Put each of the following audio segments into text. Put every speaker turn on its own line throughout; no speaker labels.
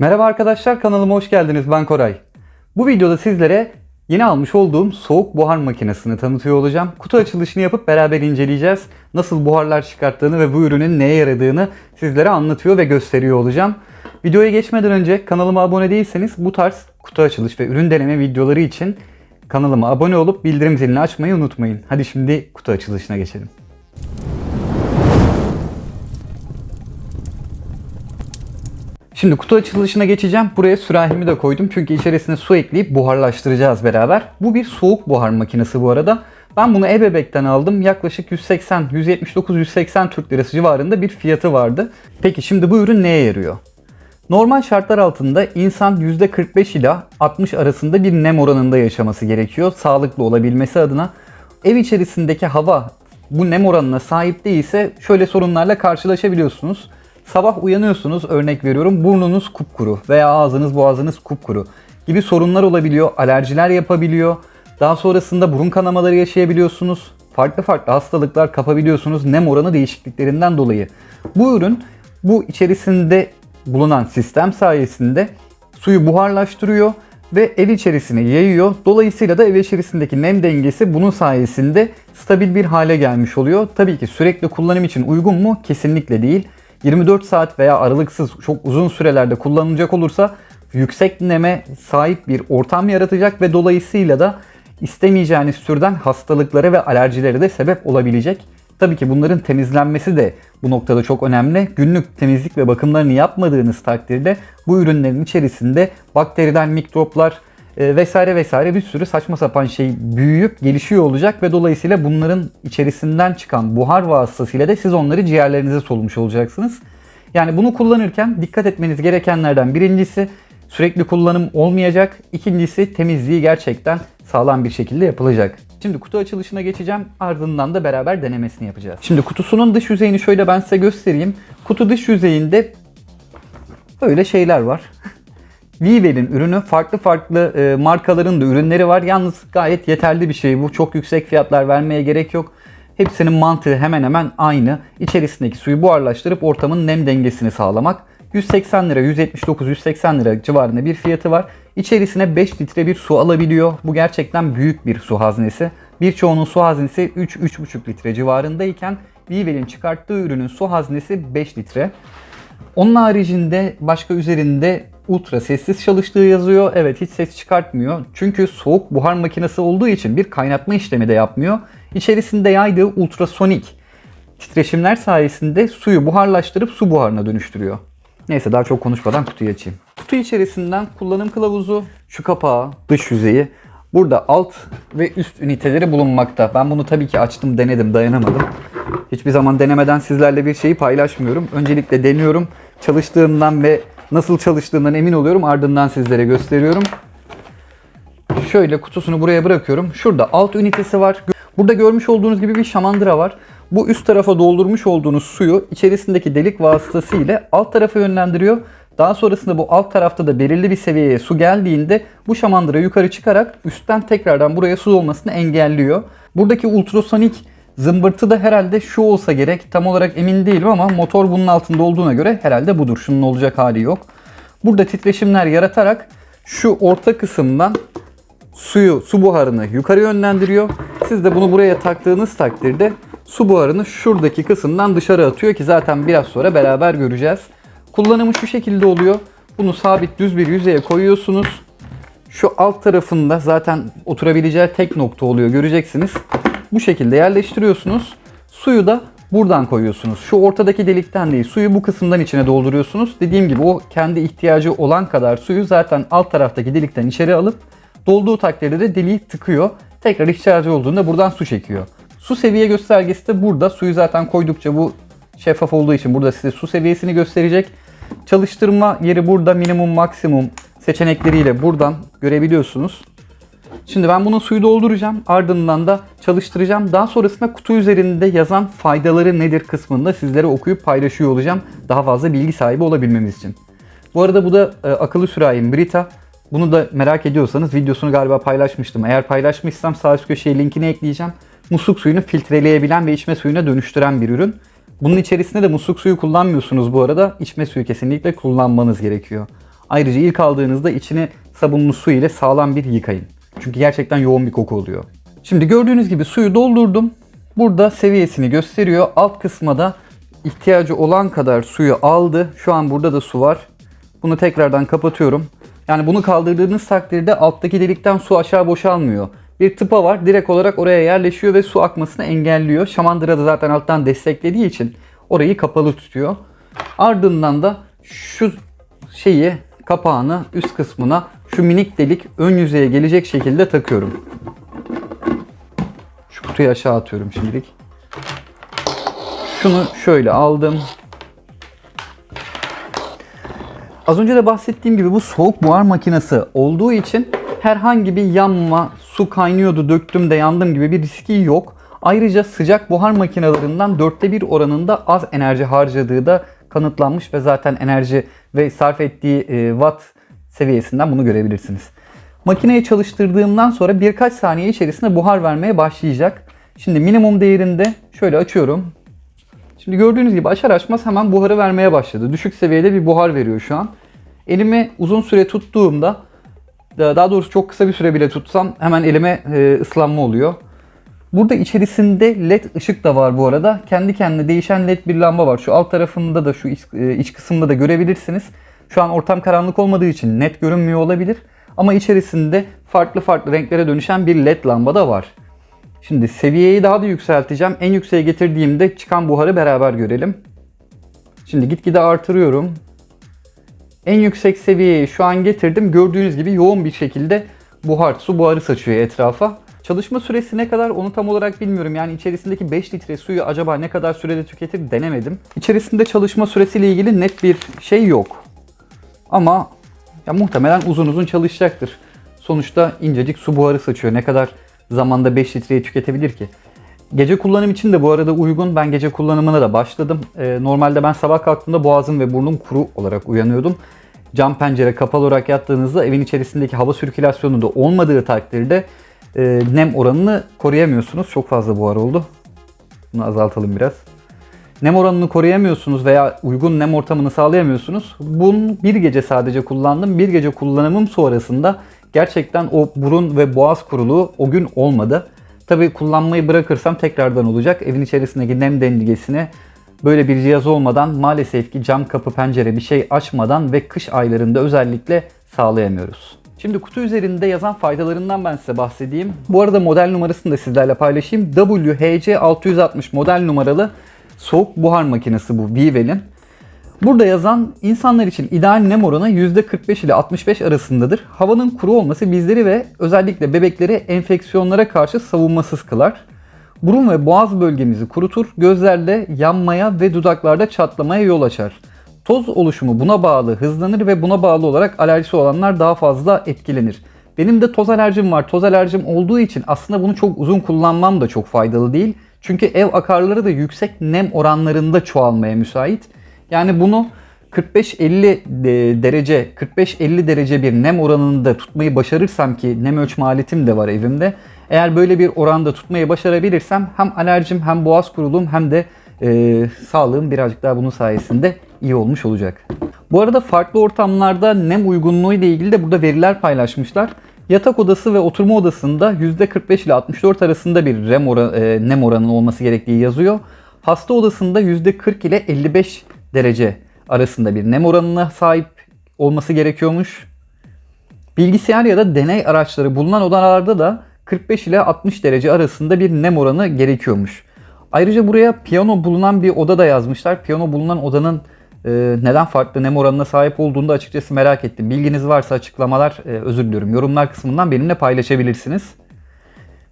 Merhaba arkadaşlar kanalıma hoş geldiniz ben Koray. Bu videoda sizlere yeni almış olduğum soğuk buhar makinesini tanıtıyor olacağım. Kutu açılışını yapıp beraber inceleyeceğiz. Nasıl buharlar çıkarttığını ve bu ürünün neye yaradığını sizlere anlatıyor ve gösteriyor olacağım. Videoya geçmeden önce kanalıma abone değilseniz bu tarz kutu açılış ve ürün deneme videoları için kanalıma abone olup bildirim zilini açmayı unutmayın. Hadi şimdi kutu açılışına geçelim. Şimdi kutu açılışına geçeceğim. Buraya sürahimi de koydum. Çünkü içerisine su ekleyip buharlaştıracağız beraber. Bu bir soğuk buhar makinesi bu arada. Ben bunu Ebebek'ten aldım. Yaklaşık 180, 179, 180 Türk Lirası civarında bir fiyatı vardı. Peki şimdi bu ürün neye yarıyor? Normal şartlar altında insan %45 ila 60 arasında bir nem oranında yaşaması gerekiyor. Sağlıklı olabilmesi adına. Ev içerisindeki hava bu nem oranına sahip değilse şöyle sorunlarla karşılaşabiliyorsunuz. Sabah uyanıyorsunuz örnek veriyorum burnunuz kupkuru veya ağzınız boğazınız kupkuru gibi sorunlar olabiliyor. Alerjiler yapabiliyor. Daha sonrasında burun kanamaları yaşayabiliyorsunuz. Farklı farklı hastalıklar kapabiliyorsunuz nem oranı değişikliklerinden dolayı. Bu ürün bu içerisinde bulunan sistem sayesinde suyu buharlaştırıyor ve ev içerisine yayıyor. Dolayısıyla da ev içerisindeki nem dengesi bunun sayesinde stabil bir hale gelmiş oluyor. Tabii ki sürekli kullanım için uygun mu? Kesinlikle değil. 24 saat veya aralıksız çok uzun sürelerde kullanılacak olursa yüksek neme sahip bir ortam yaratacak ve dolayısıyla da istemeyeceğiniz türden hastalıklara ve alerjilere de sebep olabilecek. Tabii ki bunların temizlenmesi de bu noktada çok önemli. Günlük temizlik ve bakımlarını yapmadığınız takdirde bu ürünlerin içerisinde bakteriden mikroplar e, vesaire vesaire bir sürü saçma sapan şey büyüyüp gelişiyor olacak ve dolayısıyla bunların içerisinden çıkan buhar vasıtasıyla da siz onları ciğerlerinize solmuş olacaksınız. Yani bunu kullanırken dikkat etmeniz gerekenlerden birincisi sürekli kullanım olmayacak. İkincisi temizliği gerçekten sağlam bir şekilde yapılacak. Şimdi kutu açılışına geçeceğim. Ardından da beraber denemesini yapacağız. Şimdi kutusunun dış yüzeyini şöyle ben size göstereyim. Kutu dış yüzeyinde böyle şeyler var. Vivel'in ürünü farklı farklı e, markaların da ürünleri var. Yalnız gayet yeterli bir şey bu. Çok yüksek fiyatlar vermeye gerek yok. Hepsinin mantığı hemen hemen aynı. İçerisindeki suyu buharlaştırıp ortamın nem dengesini sağlamak. 180 lira, 179, 180 lira civarında bir fiyatı var. İçerisine 5 litre bir su alabiliyor. Bu gerçekten büyük bir su haznesi. Birçoğunun su haznesi 3-3,5 litre civarındayken Vivel'in çıkarttığı ürünün su haznesi 5 litre. Onun haricinde başka üzerinde ultra sessiz çalıştığı yazıyor. Evet hiç ses çıkartmıyor. Çünkü soğuk buhar makinesi olduğu için bir kaynatma işlemi de yapmıyor. İçerisinde yaydığı ultrasonik titreşimler sayesinde suyu buharlaştırıp su buharına dönüştürüyor. Neyse daha çok konuşmadan kutuyu açayım. Kutu içerisinden kullanım kılavuzu, şu kapağı, dış yüzeyi. Burada alt ve üst üniteleri bulunmakta. Ben bunu tabii ki açtım, denedim, dayanamadım. Hiçbir zaman denemeden sizlerle bir şeyi paylaşmıyorum. Öncelikle deniyorum. Çalıştığından ve nasıl çalıştığından emin oluyorum. Ardından sizlere gösteriyorum. Şöyle kutusunu buraya bırakıyorum. Şurada alt ünitesi var. Burada görmüş olduğunuz gibi bir şamandıra var. Bu üst tarafa doldurmuş olduğunuz suyu içerisindeki delik vasıtasıyla alt tarafa yönlendiriyor. Daha sonrasında bu alt tarafta da belirli bir seviyeye su geldiğinde bu şamandıra yukarı çıkarak üstten tekrardan buraya su olmasını engelliyor. Buradaki ultrasonik zımbırtı da herhalde şu olsa gerek. Tam olarak emin değilim ama motor bunun altında olduğuna göre herhalde budur. Şunun olacak hali yok. Burada titreşimler yaratarak şu orta kısımdan suyu, su buharını yukarı yönlendiriyor. Siz de bunu buraya taktığınız takdirde su buharını şuradaki kısımdan dışarı atıyor ki zaten biraz sonra beraber göreceğiz. Kullanımı şu şekilde oluyor. Bunu sabit düz bir yüzeye koyuyorsunuz. Şu alt tarafında zaten oturabileceği tek nokta oluyor göreceksiniz. Bu şekilde yerleştiriyorsunuz. Suyu da buradan koyuyorsunuz. Şu ortadaki delikten değil suyu bu kısımdan içine dolduruyorsunuz. Dediğim gibi o kendi ihtiyacı olan kadar suyu zaten alt taraftaki delikten içeri alıp dolduğu takdirde de deliği tıkıyor. Tekrar ihtiyacı olduğunda buradan su çekiyor. Su seviye göstergesi de burada. Suyu zaten koydukça bu şeffaf olduğu için burada size su seviyesini gösterecek. Çalıştırma yeri burada minimum maksimum seçenekleriyle buradan görebiliyorsunuz. Şimdi ben bunun suyu dolduracağım. Ardından da çalıştıracağım. Daha sonrasında kutu üzerinde yazan faydaları nedir kısmında sizlere okuyup paylaşıyor olacağım. Daha fazla bilgi sahibi olabilmemiz için. Bu arada bu da e, akıllı sürahim Brita. Bunu da merak ediyorsanız videosunu galiba paylaşmıştım. Eğer paylaşmışsam sağ üst köşeye linkini ekleyeceğim. Musluk suyunu filtreleyebilen ve içme suyuna dönüştüren bir ürün. Bunun içerisinde de musluk suyu kullanmıyorsunuz bu arada. İçme suyu kesinlikle kullanmanız gerekiyor. Ayrıca ilk aldığınızda içini sabunlu su ile sağlam bir yıkayın. Çünkü gerçekten yoğun bir koku oluyor. Şimdi gördüğünüz gibi suyu doldurdum. Burada seviyesini gösteriyor. Alt kısma da ihtiyacı olan kadar suyu aldı. Şu an burada da su var. Bunu tekrardan kapatıyorum. Yani bunu kaldırdığınız takdirde alttaki delikten su aşağı boşalmıyor. Bir tıpa var. Direkt olarak oraya yerleşiyor ve su akmasını engelliyor. Şamandıra da zaten alttan desteklediği için orayı kapalı tutuyor. Ardından da şu şeyi kapağını üst kısmına şu minik delik ön yüzeye gelecek şekilde takıyorum. Şu kutuyu aşağı atıyorum şimdilik. Şunu şöyle aldım. Az önce de bahsettiğim gibi bu soğuk buhar makinesi olduğu için herhangi bir yanma, su kaynıyordu döktüm de yandım gibi bir riski yok. Ayrıca sıcak buhar makinelerinden dörtte bir oranında az enerji harcadığı da kanıtlanmış ve zaten enerji ve sarf ettiği e, watt seviyesinden bunu görebilirsiniz. Makineyi çalıştırdığımdan sonra birkaç saniye içerisinde buhar vermeye başlayacak. Şimdi minimum değerinde şöyle açıyorum. Şimdi gördüğünüz gibi açar açmaz hemen buharı vermeye başladı. Düşük seviyede bir buhar veriyor şu an. Elimi uzun süre tuttuğumda daha doğrusu çok kısa bir süre bile tutsam hemen elime e, ıslanma oluyor. Burada içerisinde led ışık da var bu arada. Kendi kendine değişen led bir lamba var. Şu alt tarafında da şu iç, e, iç kısımda da görebilirsiniz. Şu an ortam karanlık olmadığı için net görünmüyor olabilir. Ama içerisinde farklı farklı renklere dönüşen bir led lamba da var. Şimdi seviyeyi daha da yükselteceğim. En yükseğe getirdiğimde çıkan buharı beraber görelim. Şimdi gitgide artırıyorum. En yüksek seviyeyi şu an getirdim. Gördüğünüz gibi yoğun bir şekilde buhar, su buharı saçıyor etrafa. Çalışma süresi ne kadar onu tam olarak bilmiyorum. Yani içerisindeki 5 litre suyu acaba ne kadar sürede tüketir denemedim. İçerisinde çalışma süresiyle ilgili net bir şey yok. Ama ya muhtemelen uzun uzun çalışacaktır. Sonuçta incecik su buharı saçıyor. Ne kadar zamanda 5 litreyi tüketebilir ki? Gece kullanım için de bu arada uygun. Ben gece kullanımına da başladım. Ee, normalde ben sabah kalktığımda boğazım ve burnum kuru olarak uyanıyordum. Cam pencere kapalı olarak yattığınızda evin içerisindeki hava sirkülasyonu da olmadığı takdirde e, nem oranını koruyamıyorsunuz. Çok fazla buhar oldu. Bunu azaltalım biraz. Nem oranını koruyamıyorsunuz veya uygun nem ortamını sağlayamıyorsunuz. Bunu bir gece sadece kullandım. Bir gece kullanımım sonrasında gerçekten o burun ve boğaz kuruluğu o gün olmadı. Tabi kullanmayı bırakırsam tekrardan olacak. Evin içerisindeki nem dengesine böyle bir cihaz olmadan maalesef ki cam kapı pencere bir şey açmadan ve kış aylarında özellikle sağlayamıyoruz. Şimdi kutu üzerinde yazan faydalarından ben size bahsedeyim. Bu arada model numarasını da sizlerle paylaşayım. WHC660 model numaralı soğuk buhar makinesi bu Wevel'in. Burada yazan insanlar için ideal nem oranı %45 ile 65 arasındadır. Havanın kuru olması bizleri ve özellikle bebekleri enfeksiyonlara karşı savunmasız kılar. Burun ve boğaz bölgemizi kurutur, gözlerde yanmaya ve dudaklarda çatlamaya yol açar. Toz oluşumu buna bağlı hızlanır ve buna bağlı olarak alerjisi olanlar daha fazla etkilenir. Benim de toz alerjim var. Toz alerjim olduğu için aslında bunu çok uzun kullanmam da çok faydalı değil. Çünkü ev akarları da yüksek nem oranlarında çoğalmaya müsait. Yani bunu 45-50 derece 45-50 derece bir nem oranında tutmayı başarırsam ki nem ölçme aletim de var evimde. Eğer böyle bir oranda tutmayı başarabilirsem hem alerjim hem boğaz kuruluğum hem de e, sağlığım birazcık daha bunun sayesinde iyi olmuş olacak. Bu arada farklı ortamlarda nem uygunluğu ile ilgili de burada veriler paylaşmışlar. Yatak odası ve oturma odasında %45 ile 64 arasında bir rem oran, e, nem oranı olması gerektiği yazıyor. Hasta odasında %40 ile 55 derece arasında bir nem oranına sahip olması gerekiyormuş. Bilgisayar ya da deney araçları bulunan odalarda da 45 ile 60 derece arasında bir nem oranı gerekiyormuş. Ayrıca buraya piyano bulunan bir oda da yazmışlar. Piyano bulunan odanın e, neden farklı nem oranına sahip olduğunu da açıkçası merak ettim. Bilginiz varsa açıklamalar e, özür diliyorum. Yorumlar kısmından benimle paylaşabilirsiniz.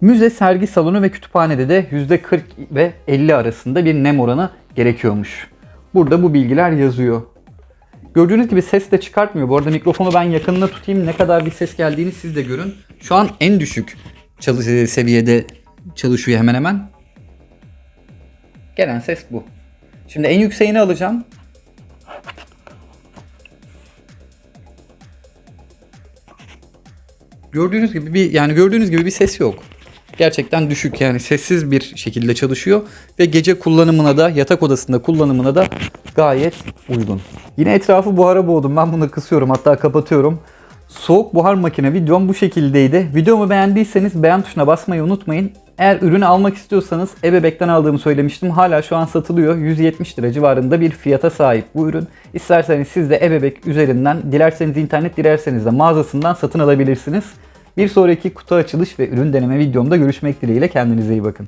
Müze, sergi salonu ve kütüphanede de %40 ve 50 arasında bir nem oranı gerekiyormuş. Burada bu bilgiler yazıyor. Gördüğünüz gibi ses de çıkartmıyor. Bu arada mikrofonu ben yakınına tutayım. Ne kadar bir ses geldiğini siz de görün. Şu an en düşük çalış seviyede çalışıyor hemen hemen. Gelen ses bu. Şimdi en yükseğini alacağım. Gördüğünüz gibi bir yani gördüğünüz gibi bir ses yok. gerçekten düşük yani sessiz bir şekilde çalışıyor ve gece kullanımına da yatak odasında kullanımına da gayet uygun. Yine etrafı buhara boğdum. Ben bunu kısıyorum hatta kapatıyorum. Soğuk buhar makine videom bu şekildeydi. Videomu beğendiyseniz beğen tuşuna basmayı unutmayın. Eğer ürünü almak istiyorsanız Ebebek'ten aldığımı söylemiştim. Hala şu an satılıyor. 170 lira civarında bir fiyata sahip bu ürün. İsterseniz siz de Ebebek üzerinden, dilerseniz internet, dilerseniz de mağazasından satın alabilirsiniz. Bir sonraki kutu açılış ve ürün deneme videomda görüşmek dileğiyle kendinize iyi bakın.